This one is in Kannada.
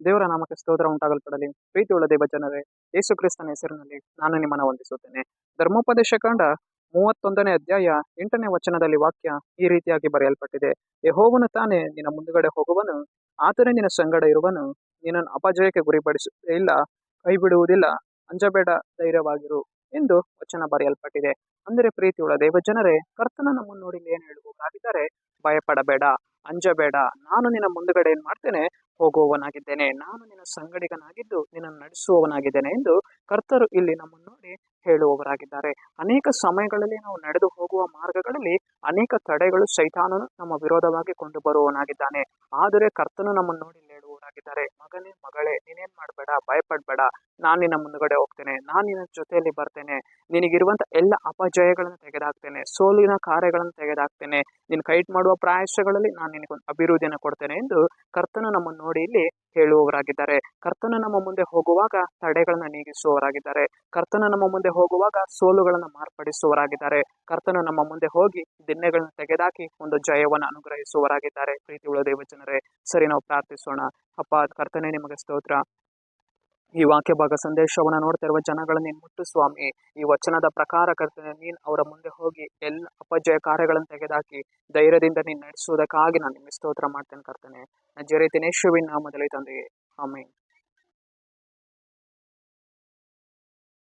ದೇವರ ನಾಮಕ್ಕೆ ಸ್ತೋತ್ರ ಉಂಟಾಗಲ್ಪಡಲಿ ಪ್ರೀತಿಯುಳ್ಳ ದೇವ ಜನರೇ, ಯೇಸು ಕ್ರಿಸ್ತನ ಹೆಸರಿನಲ್ಲಿ ನಾನು ನಿಮ್ಮನ್ನು ವಂದಿಸುತ್ತೇನೆ. ಧರ್ಮೋಪದೇಶ ಕಂಡ ಮೂವತ್ತೊಂದನೇ ಅಧ್ಯಾಯ ಎಂಟನೇ ವಚನದಲ್ಲಿ ವಾಕ್ಯ ಈ ರೀತಿಯಾಗಿ ಬರೆಯಲ್ಪಟ್ಟಿದೆ. ಯಹೋವನು ತಾನೇ ನಿನ್ನ ಮುಂದುಗಡೆ ಹೋಗುವನು, ಆತನೇ ನಿನ್ನ ಸಂಗಡ ಇರುವನು. ನಿನ್ನನ್ನು ಅಪಜಯಕ್ಕೆ ಗುರಿಪಡಿಸುವುದೇ ಇಲ್ಲ ಕೈ ಬಿಡುವುದಿಲ್ಲ ಅಂಜಬೇಡ, ಧೈರ್ಯವಾಗಿರು ಎಂದು ವಚನ ಬರೆಯಲ್ಪಟ್ಟಿದೆ. ಅಂದರೆ ಪ್ರೀತಿಯುಳ್ಳ ದೇವ ಜನರೇ, ಕರ್ತನ ನಮ್ಮನ್ನು ನೋಡಿ ಏನು ಹೇಳುವುದಾಗಿದ್ದರೆ ಭಯಪಡಬೇಡ. ಅಂಜಬೇಡ. ನಾನು ನಿನ್ನ ಮುಂದುಗಡೆ ಏನು ಮಾಡ್ತೇನೆ? ಹೋಗುವವನಾಗಿದ್ದೇನೆ. ನಾನು ನಿನ್ನ ಸಂಗಡಿಗನಾಗಿದ್ದು ನಿನ್ನನ್ನು ನಡೆಸುವವನಾಗಿದ್ದೇನೆ ಎಂದು ಕರ್ತರು ಇಲ್ಲಿ ನಮ್ಮನ್ನು ನೋಡಿ ಹೇಳುವವರಾಗಿದ್ದಾರೆ. ಅನೇಕ ಸಮಯಗಳಲ್ಲಿ ನಾವು ನಡೆದು ಹೋಗುವ ಮಾರ್ಗಗಳಲ್ಲಿ ಅನೇಕ ತಡೆಗಳು ಸೈತಾನನು ನಮ್ಮ ವಿರೋಧವಾಗಿ ಕೊಂಡು ಬರುವವನಾಗಿದ್ದಾನೆ ಆದರೆ ಕರ್ತನು ನಮ್ಮನ್ನು ನೋಡಿ ಹೇಳುವವರಾಗಿದ್ದಾರೆ. ಮಗನೇ ನೀನೇನು ಮಾಡಬೇಡ, ಭಯಪಡಬೇಡ, ನಾನು ನಿನ್ನ ಮುಂದುಗಡೆ ಹೋಗ್ತೇನೆ, ನಾನು ನಿನ್ನ ಜೊತೆಯಲ್ಲಿ ಬರ್ತೇನೆ, ನಿನಗಿರುವಂತ ಎಲ್ಲ ಅಪಜಯಗಳನ್ನು ತೆಗೆದಾಕ್ತೇನೆ, ಸೋಲಿನ ಕಾರ್ಯಗಳನ್ನು ತೆಗೆದಾಕ್ತೇನೆ ನಿನ್ನ ಕೈಟ್ ಮಾಡುವ ಪ್ರಾಯಶಗಳಲ್ಲಿ ನಾನು ನಿನಗೊಂದು ಅಭಿವೃದ್ಧಿಯನ್ನು ಕೊಡ್ತೇನೆ ಎಂದು ಕರ್ತನು ನಮ್ಮನ್ನು ನೋಡಿ ಇಲ್ಲಿ ಹೇಳುವವರಾಗಿದ್ದಾರೆ ಕರ್ತನ ನಮ್ಮ ಮುಂದೆ ಹೋಗುವಾಗ ತಡೆಗಳನ್ನ ನೀಗಿಸುವವರಾಗಿದ್ದಾರೆ. ಕರ್ತನ ನಮ್ಮ ಮುಂದೆ ಹೋಗುವಾಗ ಸೋಲುಗಳನ್ನು ಮಾರ್ಪಡಿಸುವವರಾಗಿದ್ದಾರೆ. ಕರ್ತನ ನಮ್ಮ ಮುಂದೆ ಹೋಗಿ ದಿನ್ನೆಗಳನ್ನು ತೆಗೆದಾಕಿ ಒಂದು ಜಯವನ್ನು ಅನುಗ್ರಹಿಸುವವರಾಗಿದ್ದಾರೆ. ಪ್ರೀತಿ ಉಳ್ಳ ದೇವಜನರೇ ಸರಿ ನಾವು ಪ್ರಾರ್ಥಿಸೋಣ. ಅಪ್ಪ, ಕರ್ತನೆ ನಿಮಗೆ ಸ್ತೋತ್ರ. ಈ ವಾಕ್ಯ ಭಾಗ ಸಂದೇಶವನ್ನು ನೋಡ್ತಿರುವ ಜನಗಳನ್ನ ನೀನು ಮುಟ್ಟು ಸ್ವಾಮಿ. ಈ ವಚನದ ಪ್ರಕಾರ ಕರ್ತನೆ, ನೀನ್ ಅವರ ಮುಂದೆ ಹೋಗಿ ಎಲ್ಲ ಅಪಜಯ ಕಾರ್ಯಗಳನ್ನು ತೆಗೆದಾಕಿ ಧೈರ್ಯದಿಂದ ನೀನ್ ನಡೆಸುವುದಕ್ಕಾಗಿ ನಾನು ನಿಮಗೆ ಸ್ತೋತ್ರ ಮಾಡ್ತೇನೆ ಕರ್ತನೆ. ನಜರೇತಿನೇಶ್ವವಿನ ನಾಮದಲ್ಲಿ ತಂದೆಯೇ. Amen.